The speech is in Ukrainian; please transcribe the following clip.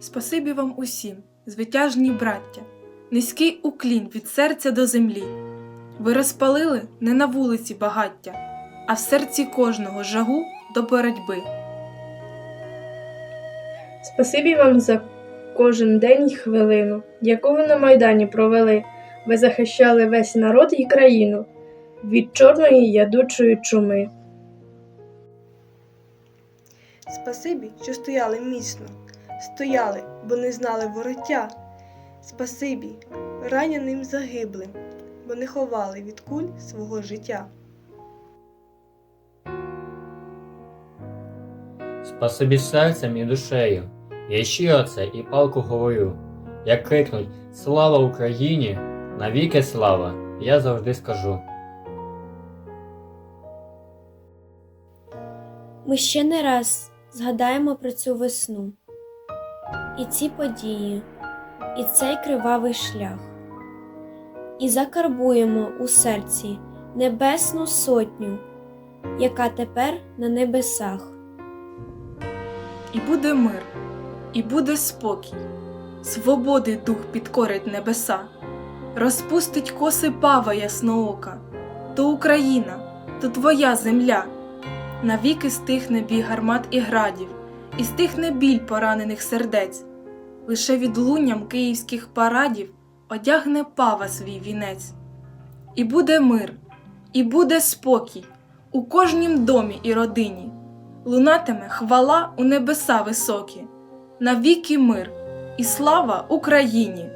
Спасибі вам усім, звитяжні браття, низький уклін від серця до землі. Ви розпалили не на вулиці багаття, а в серці кожного жагу до боротьби. Спасибі вам за кожен день і хвилину, яку ви на Майдані провели. Ви захищали весь народ і країну від чорної ядучої чуми. Спасибі, що стояли міцно, стояли, бо не знали вороття. Спасибі, раненим загиблим, бо не ховали від куль свого життя. Спасибі серцем і душею. Я щиро це і палку говорю. Як крикнуть Слава Україні! Навіки слава! Я завжди скажу. Ми ще не раз згадаємо про цю весну, і ці події, і цей кривавий шлях, і закарбуємо у серці небесну сотню, яка тепер на небесах. І буде мир, і буде спокій, свободи дух підкорить небеса, розпустить коси пава ясноока, то Україна, то твоя земля. Навіки стихне бій гармат і градів, і стихне біль поранених сердець. Лише відлунням київських парадів одягне пава свій вінець. І буде мир, і буде спокій у кожнім домі і родині. Лунатиме хвала у небеса високі, навіки мир і слава Україні!